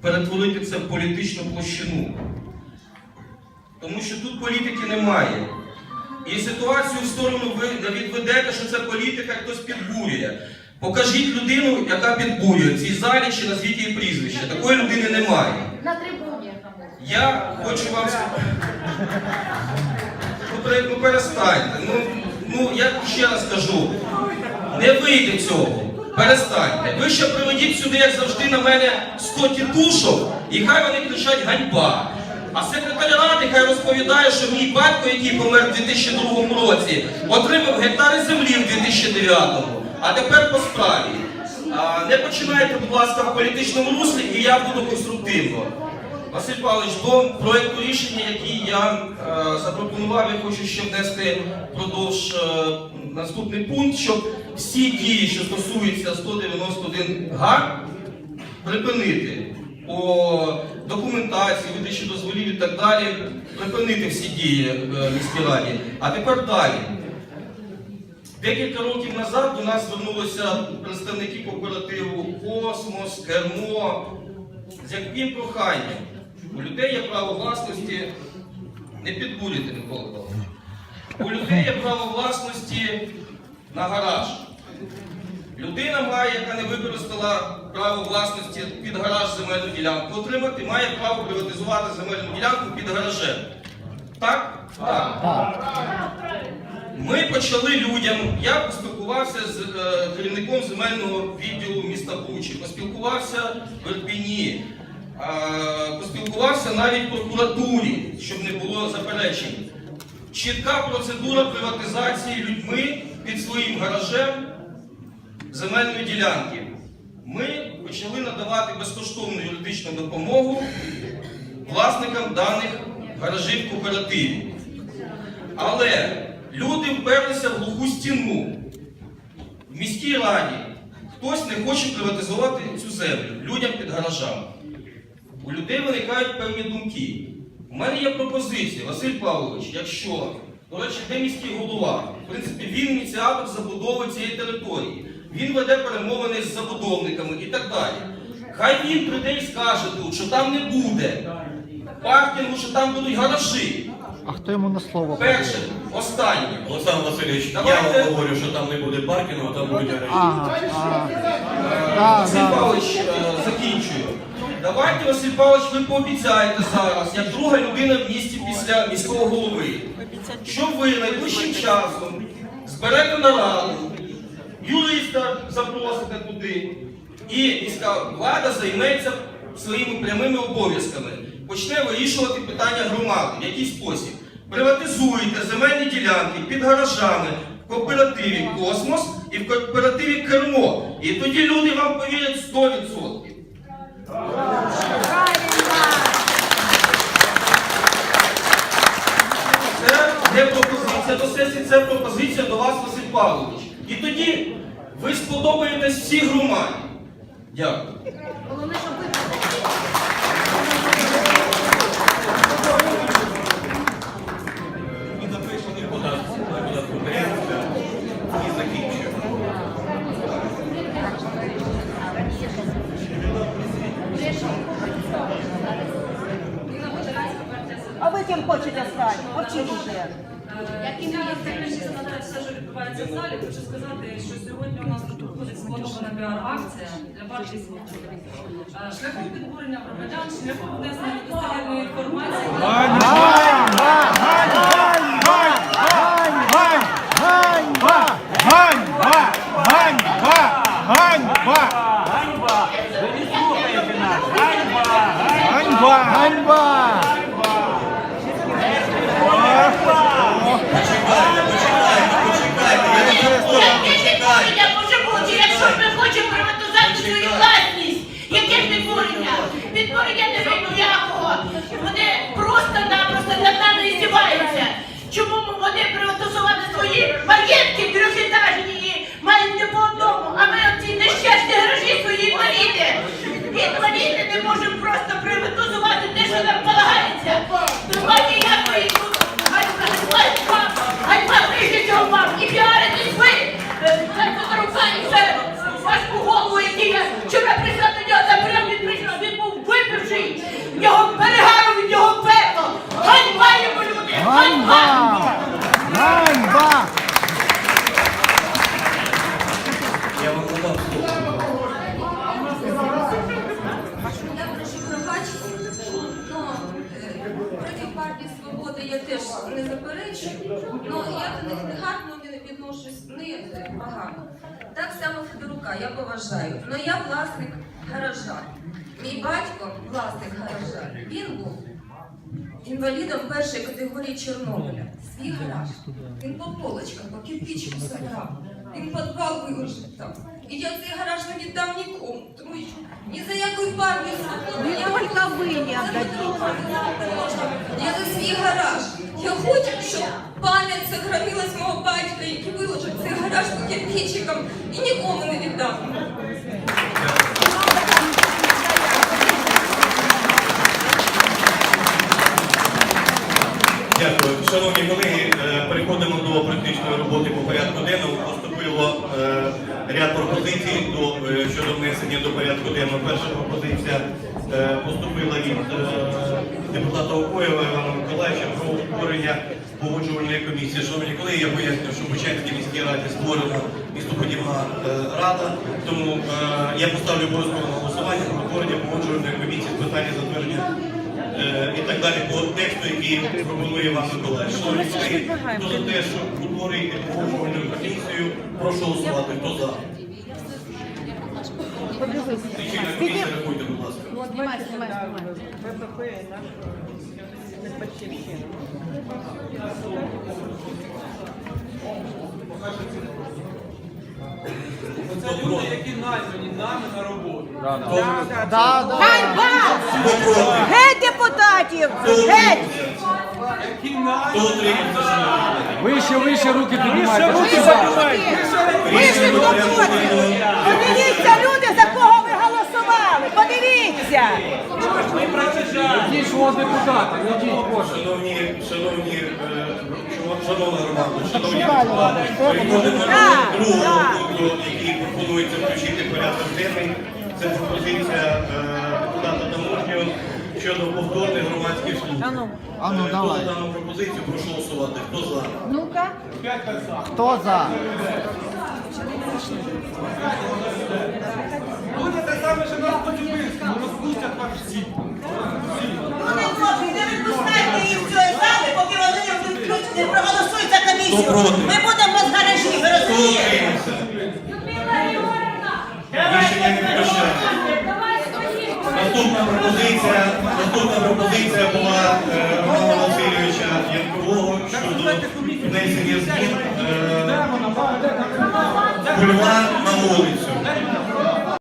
перетворити це в політичну площину. Тому що тут політики немає. І ситуацію в сторону ви відведете, що це політика, хтось підбурює. Покажіть людину, яка підбурює в цій залі чи назвіть її прізвище. Такої людини немає. На трибуні. Я хочу вам сказати. Ну, ну перестаньте. Ну, ну я ще раз кажу, не вийде цього. Перестаньте. Ви ще приведіть сюди, як завжди, на мене 100 тітушок, і хай вони кричать ганьба. А секретар ради хай розповідає, що мій батько, який помер у 2002 році, отримав гектари землі в 2009 А тепер по справі. Не починайте, будь ласка, в політичному руслі, і я буду конструктивно. Василь Павлович, до проєкту рішення, який я е, запропонував, я хочу ще внести впродовж е, наступний пункт, щоб всі дії, що стосуються 191 га, припинити по документації, видачі дозволів і так далі, припинити всі дії е, в міській раді. А тепер далі. Декілька років назад до нас звернулися представники кооперативу Космос, Кермо з яким проханням. У людей є право власності, не підбурюйте Микола. У людей є право власності на гараж. Людина має, яка не використала право власності під гараж земельну ділянку отримати, має право приватизувати земельну ділянку під гаражем. Так? Так. Ми почали людям. Я поспілкувався з е, керівником земельного відділу міста Бучі, поспілкувався в Ірпіні, е, поспілкувався навіть в прокуратурі, щоб не було заперечень. Чітка процедура приватизації людьми під своїм гаражем земельної ділянки. Ми почали надавати безкоштовну юридичну допомогу власникам даних гаражів кооперативів. Але люди вперлися в глуху стіну. В міській раді хтось не хоче приватизувати цю землю людям під гаражами. У людей виникають певні думки. У мене є пропозиція, Василь Павлович, якщо, до речі, де міський голова, в принципі, він ініціатор забудови цієї території, він веде перемовини з забудовниками і так далі. Хай він прийде і скаже тут, що там не буде паркінгу, що там будуть гаражі. А хто йому на слово Перше, останнє. Олександр Васильович, Давайте- я вам говорю, що там не буде паркінгу, а там будуть гаражі. Ага. Е, Василь да. Павлович, е, закінчую. Давайте, Василь Павлович, ви пообіцяєте зараз, як друга людина в місті після міського голови, що ви найближчим часом зберете нараду, юриста запросите туди, і міська влада займеться своїми прямими обов'язками, почне вирішувати питання громади. В який спосіб? Приватизуєте земельні ділянки під гаражами в кооперативі Космос і в кооперативі Кермо. І тоді люди вам повірять 100%. Це не пропозиція до сесії, це пропозиція до вас, Василь Павлович. І тоді ви сподобаєтесь всій громаді. Дякую. Мовчіть і є на те, все, що відбувається в залі, хочу сказати, що сьогодні у нас тут проходить спланована піар-акція для партії. Е, Шляхом підбурення громадян, шляхом внесення недостовірної інформації. не можемо просто приватизувати те, що нам полагається. Давайте я прийду. Гальба прийдеться вам і піаритесь ви. Це рука і все. Вашу голову, який я вчора прийшла до нього, та прям він. Він був випивший. В нього перегару, від нього пекло. Ганьба йому люди. Ганьба! Не відношусь, не погано. Так само Федорука я поважаю. Ну я власник гаража. Мій батько, власник гаража, він був інвалідом першої категорії Чорнобиля. Свій гараж. Він по полочкам, по кирпичику собирав. Він підвал виложив там. І я цей гараж не віддам нікому, тому що ні за якою партію свободу, Не я только вы не я за свій гараж. Я хочу, щоб пам'ять сохранилась мого батька, який виложив цей гараж по кирпичикам і нікому не віддав. Дякую. Шановні колеги, е, переходимо до практичної роботи по порядку денному. Поступило е, ряд пропозицій до, е, щодо внесення до порядку денного. Перша пропозиція поступила від депутата Окоєва Івана Миколаївича про утворення погоджувальної комісії. Шановні колеги, я поясню, що в Бучанській міській раді створена містоподібна е, рада, тому е, я поставлю обов'язково на голосування про утворення погоджувальної комісії з питання затвердження Е, і так далі по тексту, який пропонує Іван Миколаївич. Шановні колеги, хто за те, щоб утворити погоджувальну комісію, прошу голосувати. Хто за? Лічильна комісія, рахуйте, будь ласка. Знімай, знімай, знімай. Це люди, які названі нами на роботу. Да, да. Хто проти? Геть депутатів! Геть! Які названі? Вище, вище руки піднімайте. Рішення до порядку денного. Подивіться, люди, за кого ви голосували! Подивіться! Ті свого депутата, ідіть, Боже. Шановні, шановні, е, шано- шановна громада, шановні депутати, переходимо до другого пункту, який пропонується включити в порядок денний. Це пропозиція е, депутата Таможнього щодо повторних громадських служб. А ну, Е, давай. Хто за дану пропозицію, прошу голосувати. Хто за? Ну-ка. Хто за? Буде те саме, що нас Коцюбинському, розпустять вас всі. Вони трохи не випускайте їх з цієї зали, поки вони не включать, не проголосують за комісію. Хто проти? Ми будемо з гаражі, ви розумієте? Рішення не. Наступна пропозиція, наступна пропозиція була е, Романа Васильовича Янкового щодо внесення змін е, бульвар на вулицю.